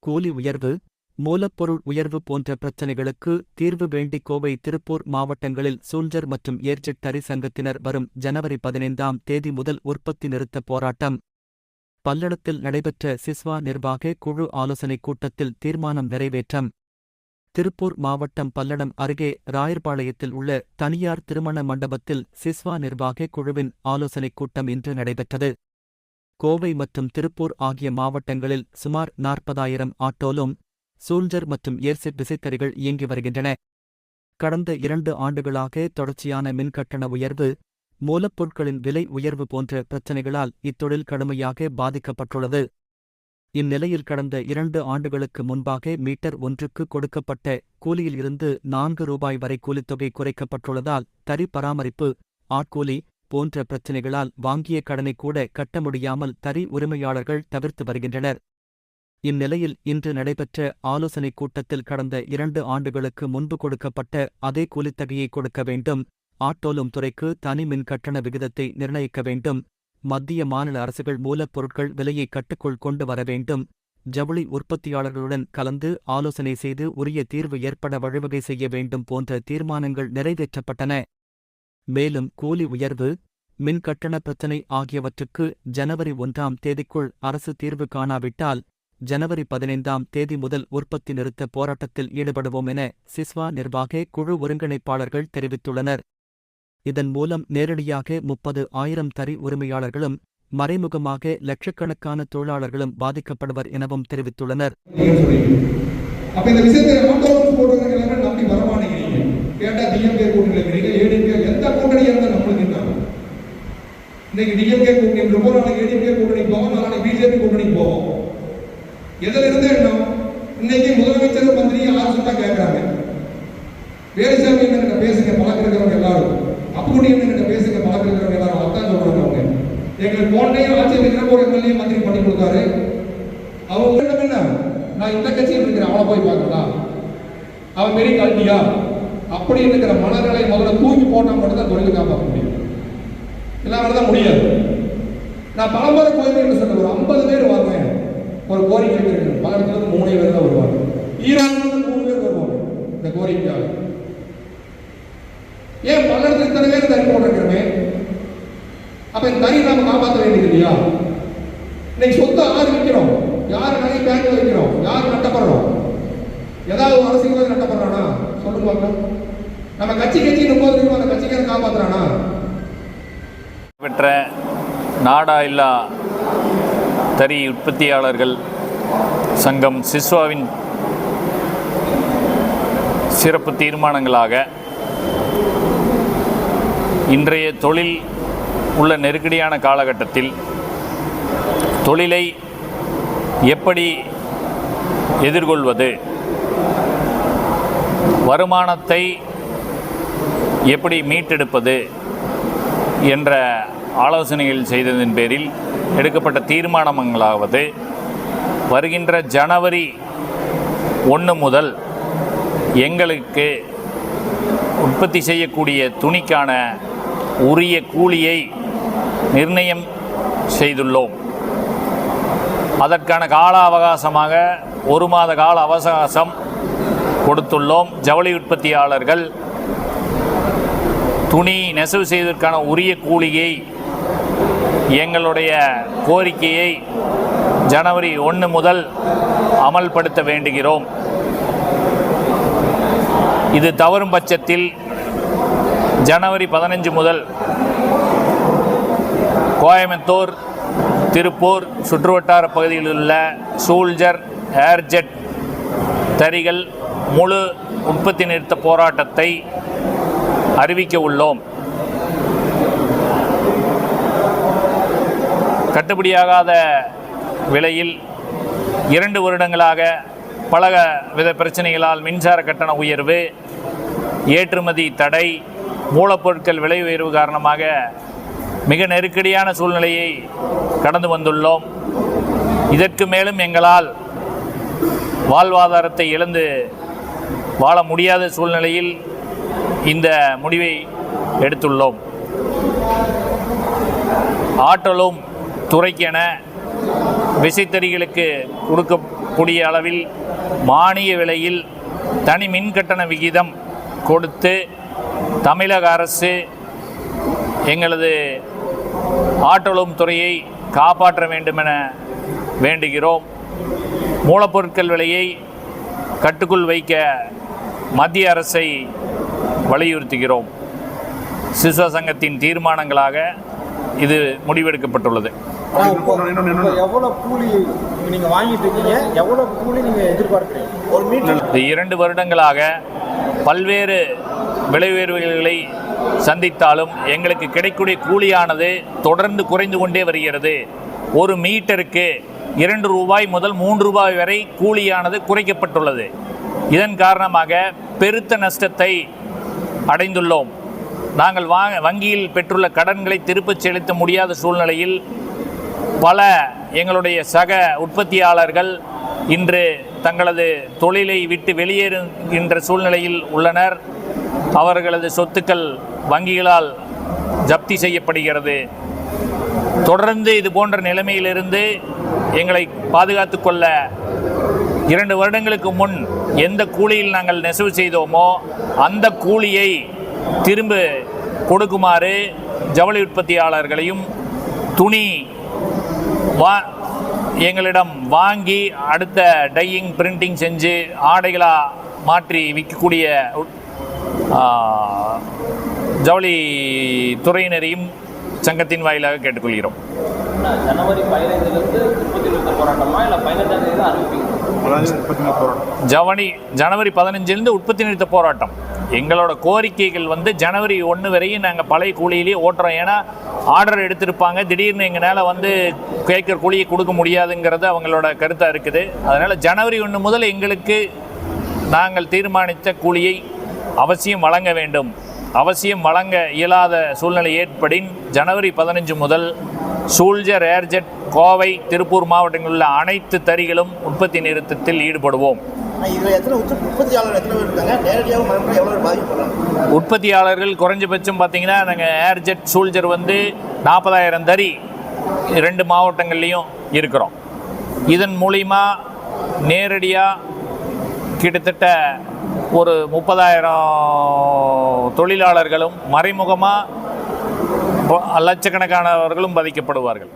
கூலி உயர்வு மூலப்பொருள் உயர்வு போன்ற பிரச்சினைகளுக்கு தீர்வு வேண்டி கோவை திருப்பூர் மாவட்டங்களில் சூல்ஜர் மற்றும் ஏர்ஜெட் தறி சங்கத்தினர் வரும் ஜனவரி பதினைந்தாம் தேதி முதல் உற்பத்தி நிறுத்த போராட்டம். பல்லடத்தில் நடைபெற்ற சிஸ்வா நிர்வாக குழு ஆலோசனைக் கூட்டத்தில் தீர்மானம் நிறைவேற்றம். திருப்பூர் மாவட்டம் பல்லடம் அருகே ராயர்பாளையத்தில் உள்ள தனியார் திருமண மண்டபத்தில் சிஸ்வா நிர்வாக குழுவின் ஆலோசனைக் கூட்டம் இன்று நடைபெற்றது. கோவை மற்றும் திருப்பூர் ஆகிய மாவட்டங்களில் சுமார் நாற்பதாயிரம் ஆட்டோலும் சூல்ஜர் மற்றும் ஏர்செட் விசைத்தறிகள் இயங்கி வருகின்றன. கடந்த இரண்டு ஆண்டுகளாக தொடர்ச்சியான மின்கட்டண உயர்வு மூலப்பொருட்களின் விலை உயர்வு போன்ற பிரச்சினைகளால் இத்தொழில் கடுமையாக பாதிக்கப்பட்டுள்ளது. இந்நிலையில் கடந்த இரண்டு ஆண்டுகளுக்கு முன்பாக மீட்டர் ஒன்றுக்கு கொடுக்கப்பட்ட கூலியில் இருந்து நான்கு ரூபாய் வரை கூலித்தொகை குறைக்கப்பட்டுள்ளதால் தறி பராமரிப்பு ஆட்கூலி போன்ற பிரச்சினைகளால் வாங்கிய கடனை கூட கட்ட முடியாமல் தறி உரிமையாளர்கள் தவிர்த்து வருகின்றனர். இந்நிலையில் இன்று நடைபெற்ற ஆலோசனைக் கூட்டத்தில் கடந்த இரண்டு ஆண்டுகளுக்கு முன்பு கொடுக்கப்பட்ட அதே கூலித்தகையை கொடுக்க வேண்டும். ஆட்டோலும் துறைக்கு தனி மின் கட்டண விகிதத்தை நிர்ணயிக்க வேண்டும். மத்திய மாநில அரசுகள் மூலப்பொருட்கள் விலையை கட்டுக்குள் கொண்டு வர வேண்டும். ஜவுளி உற்பத்தியாளர்களுடன் கலந்து ஆலோசனை செய்து உரிய தீர்வு ஏற்பட வழிவகை செய்ய வேண்டும் போன்ற தீர்மானங்கள் நிறைவேற்றப்பட்டன. மேலும் கூலி உயர்வு மின் கட்டண பிரச்சினை ஆகியவற்றுக்கு ஜனவரி ஒன்றாம் தேதிக்குள் அரசு தீர்வு காணாவிட்டால் ஜனவரி பதினைந்தாம் தேதி முதல் உற்பத்தி நிறுத்த போராட்டத்தில் ஈடுபடுவோம் என சிஸ்வா நிர்வாக குழு ஒருங்கிணைப்பாளர்கள் தெரிவித்துள்ளனர். இதன் மூலம் நேரடியாக முப்பது ஆயிரம் தறி உரிமையாளர்களும் மறைமுகமாக லட்சக்கணக்கான தொழிலாளர்களும் பாதிக்கப்படுவர் எனவும் தெரிவித்துள்ளனர். கேட்டா டிஎம்கே கூட்டணி இருக்கிறீங்க ஏடிஎம்கே எந்த கூட்டணி இருந்தால் நம்மளுக்கு என்ன இன்னைக்கு டிஎம்கே கூட்டணி ரொம்ப நாளைக்கு ஏடிஎம்கே கூட்டணி போவோம் நாளைக்கு பிஜேபி கூட்டணி போவோம். எதுல இருந்து எண்ணம்? இன்னைக்கு முதலமைச்சர் மந்திரி யார் சொன்னா கேட்கறாங்க. வேலுசாமி என்ன பேசுங்க பழக்கிறவங்க எல்லாரும். அப்புடி என்ன பேசுங்க பழக்கிறவங்க எல்லாரும். அதான் சொல்றாங்க அவங்க. எங்களுக்கு போனே ஆட்சியில் இருக்கிற ஒரு எம்எல்ஏ மந்திரி பண்ணி கொடுத்தாரு? அவங்க என்ன என்ன? நான் இந்த கட்சியில் இருக்கிறேன் அவனை போய் பார்க்கலாம் அவன் பெரிய கல்வியா அப்படி இருக்கிற மனநிலை முதல்ல தூக்கி போட்டால் மட்டும்தான் தொழில் காப்பாற்ற முடியும். இல்லாமல் தான் முடியாது. நான் பலமுறை கோயில்கள் சொன்ன ஒரு ஐம்பது பேர் வாங்க ஒரு கோரிக்கை வைக்கிறேன் பல இடத்துல இருந்து பேர் தான் வருவாங்க. ஈரான்ல மூணு பேர் வருவாங்க. இந்த கோரிக்கையாக ஏன் பல இத்தனை பேர் தறி போட்டிருக்கிறோமே? அப்ப இந்த தறி நாம காப்பாற்ற வேண்டியது இல்லையா? இன்னைக்கு சொத்து ஆறு விற்கிறோம் யார் நகை பேங்க்ல வைக்கிறோம்? யார் நட்டப்படுறோம் ஏதாவது ஒரு அரசியல்வாதி நட்டப்படுறானா சொல்லுங்க பார்க்கலாம் நம்ம கட்சி கட்சி முப்பது ரூபாய் அந்த கட்சிக்காரன் காப்பாத்துறானா? பெற்ற நாடா இல்லா தறி உற்பத்தியாளர்கள் சங்கம் சிஸ்வாவின் சிறப்பு தீர்மானங்களாக இன்றைய தொழில் உள்ள நெருக்கடியான காலகட்டத்தில் தொழிலை எப்படி எதிர்கொள்வது? வருமானத்தை எப்படி மீட்டெடுப்பது என்ற ஆலோசனைகள் செய்ததின் பேரில் எடுக்கப்பட்ட தீர்மானங்களாவது வருகின்ற ஜனவரி ஒன்று முதல் எங்களுக்கு உற்பத்தி செய்யக்கூடிய துணிக்கான உரிய கூலியை நிர்ணயம் செய்துள்ளோம். அதற்கான கால அவகாசமாக ஒரு மாத கால அவகாசம் கொடுத்துள்ளோம். ஜவுளி உற்பத்தியாளர்கள் துணி நெசவு செய்வதற்கான உரிய கூலியை எங்களுடைய கோரிக்கையை ஜனவரி ஒன்று முதல் அமல்படுத்த வேண்டுகிறோம். இது தவறும் பட்சத்தில் ஜனவரி பதினஞ்சு முதல் கோயம்புத்தூர் திருப்பூர் சுற்றுவட்டார பகுதியில் உள்ள சூல்ஜர் ஏர்ஜெட் தறிகள் முழு உற்பத்தி நிறுத்த போராட்டத்தை அறிவிக்க உள்ளோம். கட்டுப்படியாகாத விலையில் இரண்டு வருடங்களாக பல வித பிரச்சனைகளால் மின்சார கட்டண உயர்வு ஏற்றுமதி தடை மூலப்பொருட்கள் விலை உயர்வு காரணமாக மிக நெருக்கடியான சூழ்நிலையை கடந்து வந்துள்ளோம். இதற்கு மேலும் எங்களால் வாழ்வாதாரத்தை இழந்து வாழ முடியாத சூழ்நிலையில் இந்த முடிவை எடுத்துள்ளோம். ஆற்றலும் துறைக்கென விசைத்தறிகளுக்கு கொடுக்கக்கூடிய அளவில் மானிய விலையில் தனி மின் கட்டண விகிதம் கொடுத்து தமிழக அரசு எங்களது ஆற்றலும் துறையை காப்பாற்ற வேண்டுமென வேண்டுகிறோம். மூலப்பொருட்கள் விலையை கட்டுக்குள் வைக்க மத்திய அரசை வலியுறுத்துகிறோம். சிசுவ சங்கத்தின் தீர்மானங்களாக இது முடிவெடுக்கப்பட்டுள்ளது. ஆனா இப்போ இப்போ எவ்வளோ கூலி நீங்க வாங்கிட்டு இருக்கீங்க? எவ்வளோ கூலி நீங்க எதிர்பார்க்குறீங்க? ஒரு மீட்டர். இந்த இரண்டு வருடங்களாக பல்வேறு விலை உயர்வுகளை சந்தித்தாலும் எங்களுக்கு கிடைக்கக்கூடிய கூலியானது தொடர்ந்து குறைந்து கொண்டே வருகிறது. ஒரு மீட்டருக்கு இரண்டு ரூபாய் முதல் மூன்று ரூபாய் வரை கூலியானது குறைக்கப்பட்டுள்ளது. இதன் காரணமாக பெருத்த நஷ்டத்தை அடைந்துள்ளோம். நாங்கள் வாங்க வங்கியில் பெற்றுள்ள கடன்களை திருப்பச் செலுத்த முடியாத சூழ்நிலையில் பல எங்களுடைய சக உற்பத்தியாளர்கள் இன்று தங்களது தொழிலை விட்டு வெளியேறுகின்ற சூழ்நிலையில் உள்ளனர். அவர்களது சொத்துக்கள் வங்கிகளால் ஜப்தி செய்யப்படுகிறது. தொடர்ந்து இது போன்ற நிலைமையிலிருந்து எங்களை பாதுகாத்து கொள்ள இரண்டு வருடங்களுக்கு முன் எந்த கூலியில் நாங்கள் நெசவு செய்தோமோ அந்த கூலியை திரும்ப கொடுக்குமாறு ஜவுளி உற்பத்தியாளர்களையும் துணி வா எங்களிடம் வாங்கி அடுத்த டையிங் பிரிண்டிங் செஞ்சு ஆடைகளாக மாற்றி விற்கக்கூடிய ஜவுளி துறையினரையும் சங்கத்தின் வாயிலாக கேட்டுக்கொள்கிறோம். ஜனவரி பதினைந்துலேருந்து முப்பத்தி போராட்டமா? இல்லை பதினெட்டாம் தேதி தான் ஜவனி ஜனவரி பதினஞ்சிலிருந்து உற்பத்தி நிறுத்த போராட்டம். எங்களோட கோரிக்கைகள் வந்து ஜனவரி ஒன்று வரையும் நாங்கள் பழைய கூலியிலேயே ஓட்டுறோம். ஏன்னா ஆர்டர் எடுத்திருப்பாங்க. திடீர்னு எங்களால் வந்து கேட்குற கூலியை கொடுக்க முடியாதுங்கிறது அவங்களோட கருத்தாக இருக்குது. அதனால் ஜனவரி ஒன்று முதல் எங்களுக்கு நாங்கள் தீர்மானித்த கூலியை அவசியம் வழங்க வேண்டும். அவசியம் வழங்க இயலாத சூழ்நிலை ஏற்படின் ஜனவரி பதினஞ்சு முதல் சூல்ஜர் ஏர்ஜெட் கோவை திருப்பூர் மாவட்டங்களில் உள்ள அனைத்து தறிகளும் உற்பத்தி நிறுத்தத்தில் ஈடுபடுவோம். உற்பத்தியாளர்கள் குறைஞ்சபட்சம் பார்த்தீங்கன்னா நாங்கள் ஏர்ஜெட் சூல்ஜர் வந்து நாற்பதாயிரம் தறி ரெண்டு மாவட்டங்கள்லேயும் இருக்கிறோம். இதன் மூலிமா நேரடியாக கிட்டத்தட்ட ஒரு முப்பதாயிரம் தொழிலாளர்களும் மறைமுகமாக லட்சக்கணக்கானவர்களும் பாதிக்கப்படுவார்கள்.